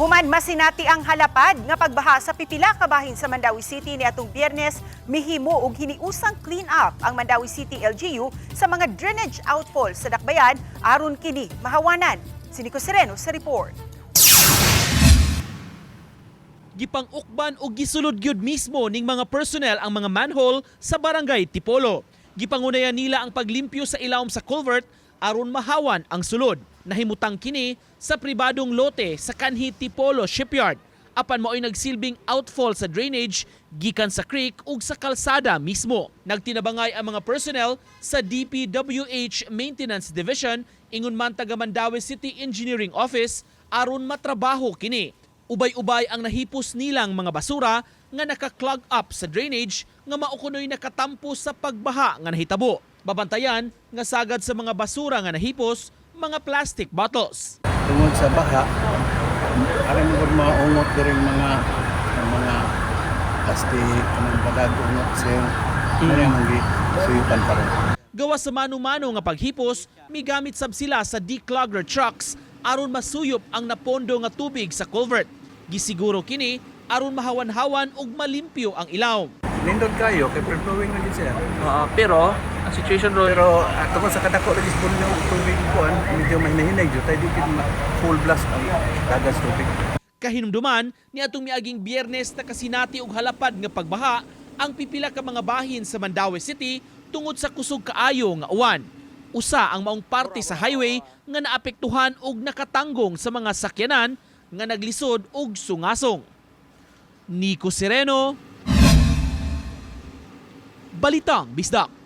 Human masinati ang halapad nga pagbaha sa pipila ka bahin sa Mandawi City ni atong Biyernes mihimo og hiniusang clean up ang Mandawi City LGU sa mga drainage outfall sa Dakbayan aron kini mahawanan. Si Nico Sereno sa report. gipang-ukban o gisulod gyud mismo ning mga personnel ang mga manhole sa barangay Tipolo. Gipangunayan nila ang paglimpyo sa ilawom sa culvert aron mahawan ang sulod. Nahimutang kini sa pribadong lote sa kanhi Tipolo Shipyard. Apan mao'y nagsilbing outfall sa drainage gikan sa creek ug sa kalsada mismo. Nagtinabangay ang mga personnel sa DPWH Maintenance Division ingon man taga Mandawi City Engineering Office aron matrabaho kini. Ubay-ubay ang nahipos nilang mga basura nga naka-clog up sa drainage nga maukunoy nakatampo sa pagbaha nga nahitabo. Babantayan nga sagad sa mga basura nga nahipos, mga plastic bottles. tungod sa baha aron mo mga ungot diri mga mga plastic kanang badag ungot sa ano yung mga suyutan pa rin. Gawa sa mano-mano nga paghipos, migamit sab sila sa declogger trucks aron masuyop ang napondo nga tubig sa culvert. Gisiguro kini aron mahawan-hawan ug malimpyo ang ilaw. Nindot kayo kay free-flowing na gid siya. Oo, pero ang situation ron Pero uh, tungkol sa kadako lagi sa yung tubig kuan medyo may nahinay jud tay di gid ma- full blast ang dagas tubig. Kahinumduman ni atong miaging Biyernes na kasinati og halapad nga pagbaha ang pipila ka mga bahin sa Mandawi City tungod sa kusog kaayo nga uwan. Usa ang maong parte sa highway nga naapektuhan og nakatanggong sa mga sakyanan nga naglisod og sungasong. Nico Sereno, Balitang Bisdak.